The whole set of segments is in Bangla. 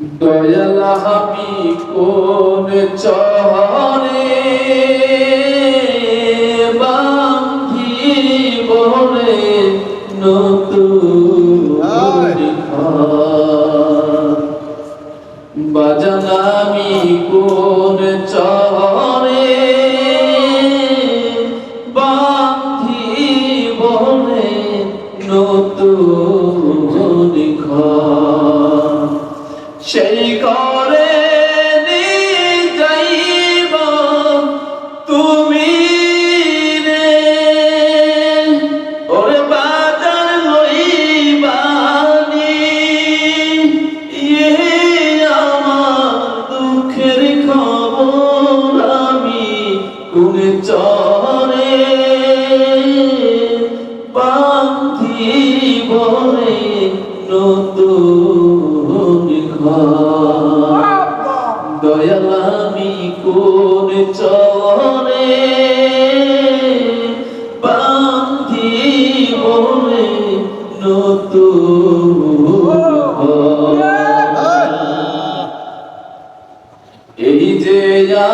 দয়াল আমি কোন চহরে বাঁধিব বনে নতুন বাঁধিব নতুন দয়াল আমি কোন চরে বাঁধিব নতুন এই যে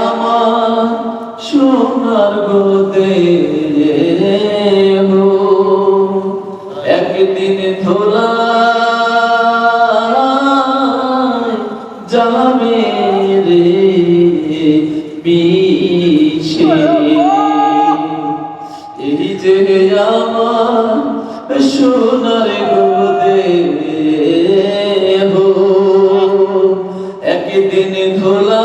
আমার সোনার গোদে পিছে এই যে আমার সোনার গোদে একদিন ধোলা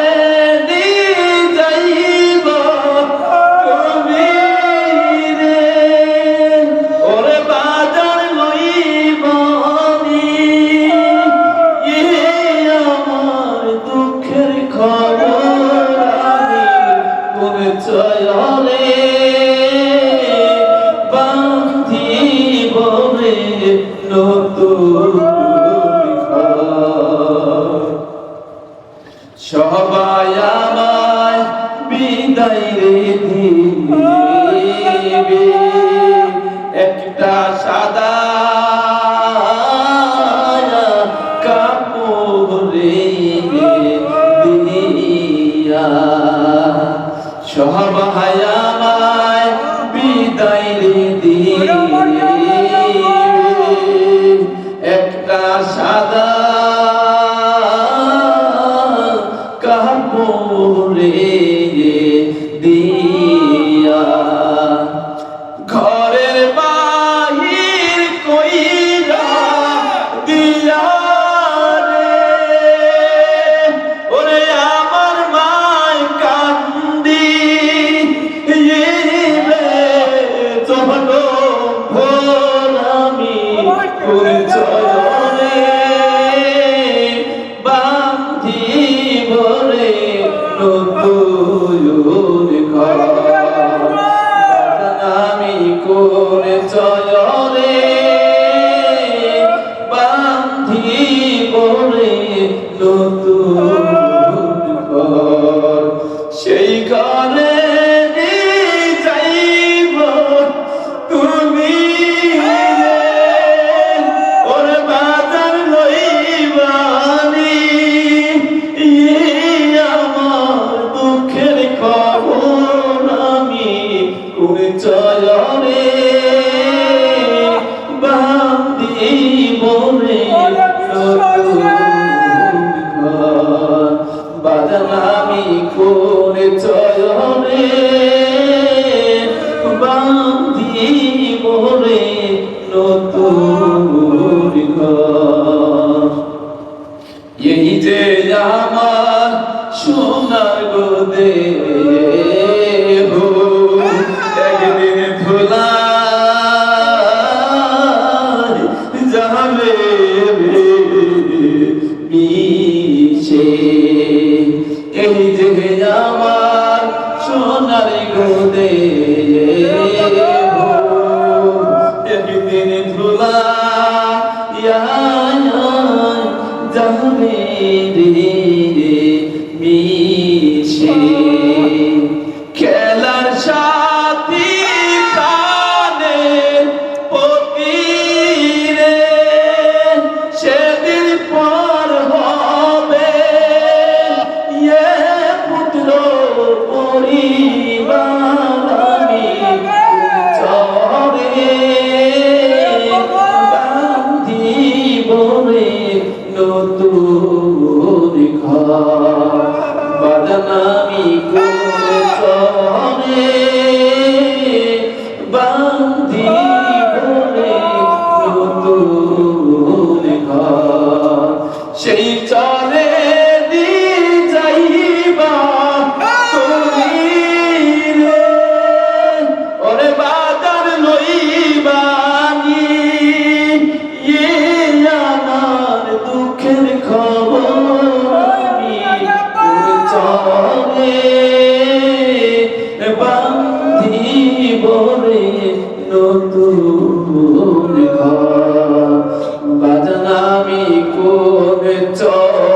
passada রসুল আমি করে চল সোনার গোদে একদিন ভোলা যাবে পিছে এই যে আমার সোনার গোদে धुला यहाँ जहाँ मेरी কোন